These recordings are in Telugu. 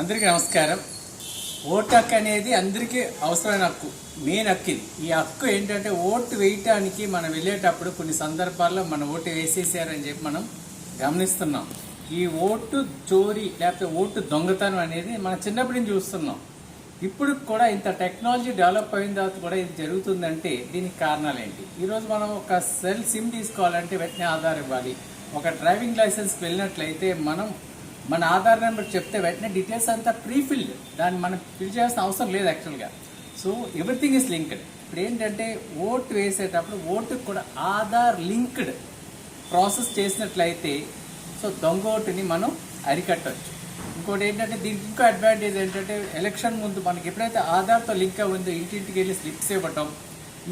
అందరికీ నమస్కారం. ఓటు హక్కు అనేది అందరికీ అవసరమైన హక్కు మెయిన్ హక్కు ఇది. ఈ హక్కు ఏంటంటే ఓటు వేయటానికి మనం వెళ్ళేటప్పుడు కొన్ని సందర్భాల్లో మన ఓటు వేసేసారని చెప్పి మనం గమనిస్తున్నాం. ఈ ఓటు చోరీ లేకపోతే ఓటు దొంగతనం అనేది మనం చిన్నప్పటి నుంచి చూస్తున్నాం. ఇప్పుడు కూడా ఇంత టెక్నాలజీ డెవలప్ అయిన తర్వాత కూడా ఇది జరుగుతుందంటే దీనికి కారణాలు ఏంటి? ఈరోజు మనం ఒక సెల్ సిమ్ తీసుకోవాలంటే వెంటనే ఆధార్ ఇవ్వాలి. ఒక డ్రైవింగ్ లైసెన్స్కి వెళ్ళినట్లయితే మనం మన ఆధార్ నెంబర్ చెప్తే వెంటనే డీటెయిల్స్ అంతా ప్రీఫిల్డ్ దాన్ని మనం ఫిల్ చేయాల్సిన అవసరం లేదు యాక్చువల్గా సో ఎవ్రీథింగ్ ఇస్ లింక్డ్ ఇప్పుడు ఏంటంటే ఓటు వేసేటప్పుడు ఓటుకు కూడా ఆధార్ లింక్డ్ ప్రాసెస్ చేసినట్లయితే సో దొంగ ఓటుని మనం అరికట్టవచ్చు ఇంకోటి ఏంటంటే దీనికి ఇంకో అడ్వాంటేజ్ ఏంటంటే ఎలక్షన్ ముందు మనకి ఎప్పుడైతే ఆధార్తో లింక్ అయి ఉందో ఇంటింటికి వెళ్ళి స్లిప్స్ ఇవ్వటం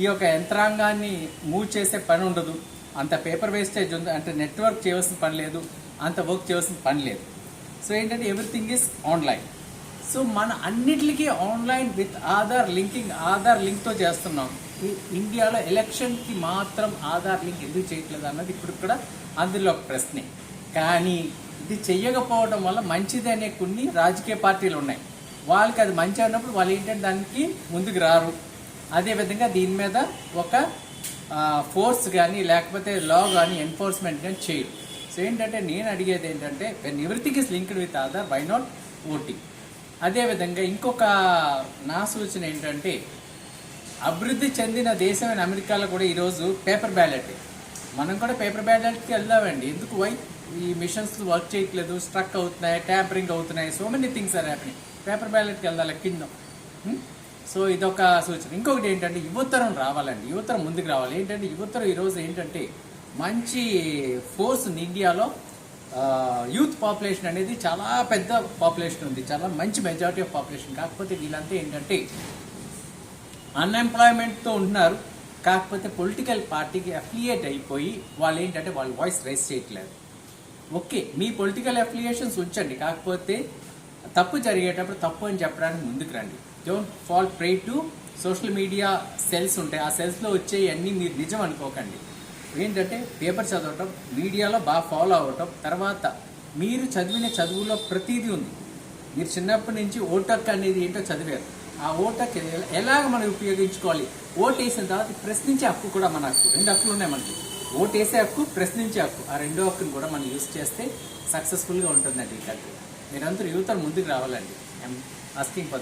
ఈ యొక్క యంత్రాంగాన్ని మూవ్ చేసే పని ఉండదు. అంత పేపర్ వేస్టేజ్ ఉంది అంటే నెట్వర్క్ చేయవలసిన పని లేదు అంత వర్క్ చేయవలసిన పని లేదు. సో ఏంటంటే ఎవ్రీథింగ్ ఇస్ ఆన్లైన్ సో మన అన్నిటికీ online with Aadhaar linking Aadhaar లింక్తో చేస్తున్నాం. ఇండియాలో ఎలక్షన్కి మాత్రం ఆధార్ లింక్ ఎందుకు చేయట్లేదు అన్నది ఇప్పుడు కూడా అందులో ఒక ప్రశ్నే. కానీ ఇది చెయ్యకపోవడం వల్ల మంచిది అనే కొన్ని రాజకీయ పార్టీలు ఉన్నాయి. వాళ్ళకి అది మంచి అన్నప్పుడు వాళ్ళు ఏంటంటే దానికి ముందుకు రారు. అదేవిధంగా దీని మీద ఒక ఫోర్స్ కానీ లేకపోతే లా కానీ ఎన్ఫోర్స్మెంట్ కానీ చేయరు. సో ఏంటంటే నేను అడిగేది ఏంటంటే when everything is linked with Aadhaar why not voting అదేవిధంగా ఇంకొక నా సూచన ఏంటంటే అభివృద్ధి చెందిన దేశమైన అమెరికాలో కూడా ఈరోజు పేపర్ బ్యాలెట్ మనం కూడా పేపర్ బ్యాలెట్కి వెళ్దామండి. ఎందుకు? వై ఈ మిషన్స్ వర్క్ చేయట్లేదు స్ట్రక్ అవుతున్నాయి ట్యాంపరింగ్ అవుతున్నాయి so many things are happening paper బ్యాలెట్కి వెళ్దాం కింద. Hmm? సో ఇదొక సూచన. ఇంకొకటి ఏంటంటే యువతరం రావాలండి. యువతరం ముందుకు రావాలి. ఏంటంటే యువతరం ఈరోజు ఏంటంటే మంచి ఫోర్స్ ఉంది ఇండియాలో. యూత్ పాపులేషన్ అనేది చాలా పెద్ద పాపులేషన్ ఉంది. చాలా మంచి మెజారిటీ ఆఫ్ పాపులేషన్ కాకపోతే వీళ్ళంతా ఏంటంటే అన్ఎంప్లాయ్మెంట్తో ఉంటున్నారు. కాకపోతే పొలిటికల్ పార్టీకి అఫిలియేట్ అయిపోయి వాళ్ళు ఏంటంటే వాళ్ళ వాయిస్ రైస్ చేయట్లేదు. ఓకే మీ పొలిటికల్ అఫిలియేషన్స్ ఉంచండి. కాకపోతే తప్పు జరిగేటప్పుడు తప్పు అని చెప్పడానికి ముందుకు రండి. Don't fall prey to social media cells ఉంటాయి. ఆ సెల్స్లో వచ్చే అన్నీ మీరు నిజం అనుకోకండి. ఏంటంటే పేపర్ చదవటం మీడియాలో బాగా ఫాలో అవ్వటం తర్వాత మీరు చదివిన చదువులో ప్రతిదీ ఉంది. మీరు చిన్నప్పటి నుంచి ఓటక్ అనేది ఏంటో చదివారు. ఆ ఓటక్ ఎలాగ మనం ఉపయోగించుకోవాలి? ఓటు వేసిన తర్వాత ప్రశ్నించే హక్కు కూడా మన హక్కు. రెండు హక్కులు ఉన్నాయి మనకి. ఓటు వేసే హక్కు ప్రశ్నించే హక్కు. ఆ రెండో హక్కును కూడా మనం యూజ్ చేస్తే సక్సెస్ఫుల్గా ఉంటుందండి ఈ కంట్రీ మీరందరూ యువతలు ముందుకు రావాలండి. I'm asking for